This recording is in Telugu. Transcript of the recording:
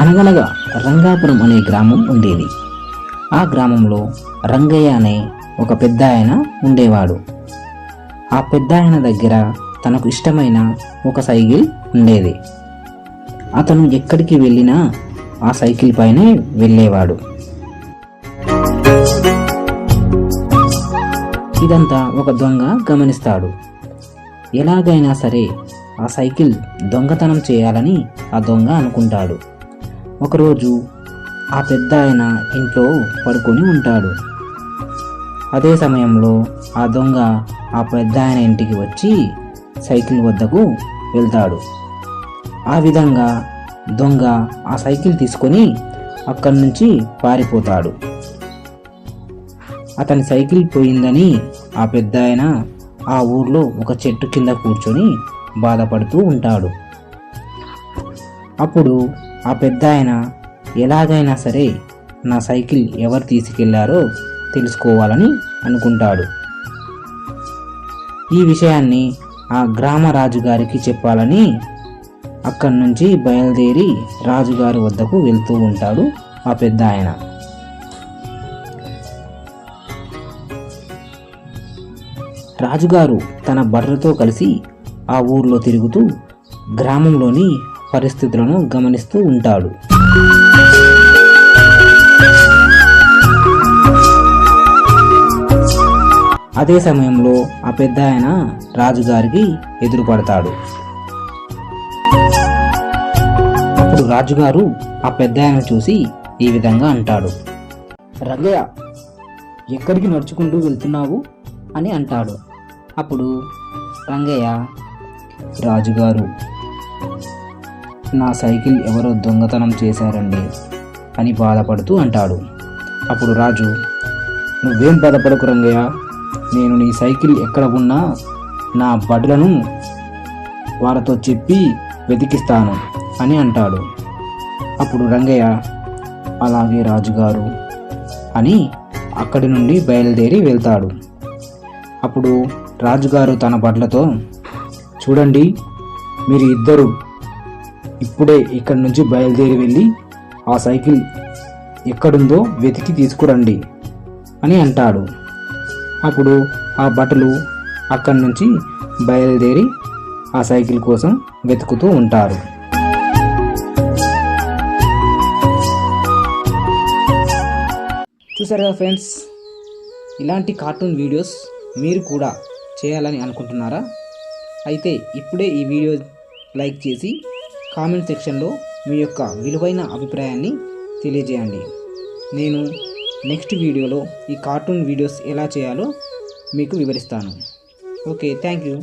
అనగనగా రంగాపురం అనే గ్రామం ఉండేది. ఆ గ్రామంలో రంగయ్య అనే ఒక పెద్ద ఆయన ఉండేవాడు. ఆ పెద్ద ఆయన దగ్గర తనకు ఇష్టమైన ఒక సైకిల్ ఉండేది. అతను ఎక్కడికి వెళ్ళినా ఆ సైకిల్ పైనే వెళ్ళేవాడు. ఇదంతా ఒక దొంగ గమనిస్తాడు. ఎలాగైనా సరే ఆ సైకిల్ దొంగతనం చేయాలని ఆ దొంగ అనుకుంటాడు. ఒకరోజు ఆ పెద్ద ఆయన ఇంట్లో పడుకొని ఉంటాడు. అదే సమయంలో ఆ దొంగ ఆ పెద్ద ఆయన ఇంటికి వచ్చి సైకిల్ వద్దకు వెళ్తాడు. ఆ విధంగా దొంగ ఆ సైకిల్ తీసుకొని అక్కడి నుంచి పారిపోతాడు. అతని సైకిల్ పోయిందని ఆ పెద్ద ఆయన ఆ ఊర్లో ఒక చెట్టు కింద కూర్చొని బాధపడుతూ ఉంటాడు. అప్పుడు ఆ పెద్ద ఆయన ఎలాగైనా సరే నా సైకిల్ ఎవరు తీసుకెళ్ళారో తెలుసుకోవాలని అనుకుంటాడు. ఈ విషయాన్ని ఆ గ్రామ రాజుగారికి చెప్పాలని అక్కడి నుంచి బయలుదేరి రాజుగారి వద్దకు వెళ్తూ ఉంటాడు ఆ పెద్ద ఆయన రాజుగారు తన బర్రెతో కలిసి ఆ ఊర్లో తిరుగుతూ గ్రామంలోని పరిస్థితులను గమనిస్తూ ఉంటాడు. అదే సమయంలో ఆ పెద్ద ఆయన రాజుగారికి ఎదురుపడతాడు. అప్పుడు రాజుగారు ఆ పెద్ద ఆయన చూసి ఈ విధంగా అంటాడు. రంగయ్య ఎక్కడికి నడుచుకుంటూ వెళ్తున్నావు? అని అంటాడు. అప్పుడు రంగయ్య రాజుగారు నా సైకిల్ ఎవరో దొంగతనం చేశారండి అని బాధపడుతూ అంటాడు. అప్పుడు రాజు నువ్వేం బాధపడకు రంగయ్య. నేను నీ సైకిల్ ఎక్కడ ఉన్నా నా బడులను వాళ్ళతో చెప్పి వెతికిస్తాను అని అంటాడు. అప్పుడు రంగయ్య అలాగే రాజుగారు అని అక్కడి నుండి బయలుదేరి వెళ్తాడు. అప్పుడు రాజుగారు తన బట్లతో చూడండి మీరు ఇద్దరు ఇప్పుడే ఇక్కడి నుంచి బయలుదేరి వెళ్ళి ఆ సైకిల్ ఎక్కడుందో వెతికి తీసుకురండి అని అంటాడు. అప్పుడు ఆ బట్టలు అక్కడి నుంచి బయలుదేరి ఆ సైకిల్ కోసం వెతుకుతూ ఉంటారు. చూసారుగా ఫ్రెండ్స్ ఇలాంటి కార్టూన్ వీడియోస్ మీరు కూడా చేయాలని అనుకుంటున్నారా? అయితే ఇప్పుడే ఈ వీడియో లైక్ చేసి కామెంట్ సెక్షన్లో మీ యొక్క విలువైన అభిప్రాయాన్ని తెలియజేయండి. నేను నెక్స్ట్ వీడియోలో ఈ కార్టూన్ వీడియోస్ ఎలా చేయాలో మీకు వివరిస్తాను. Okay thank you.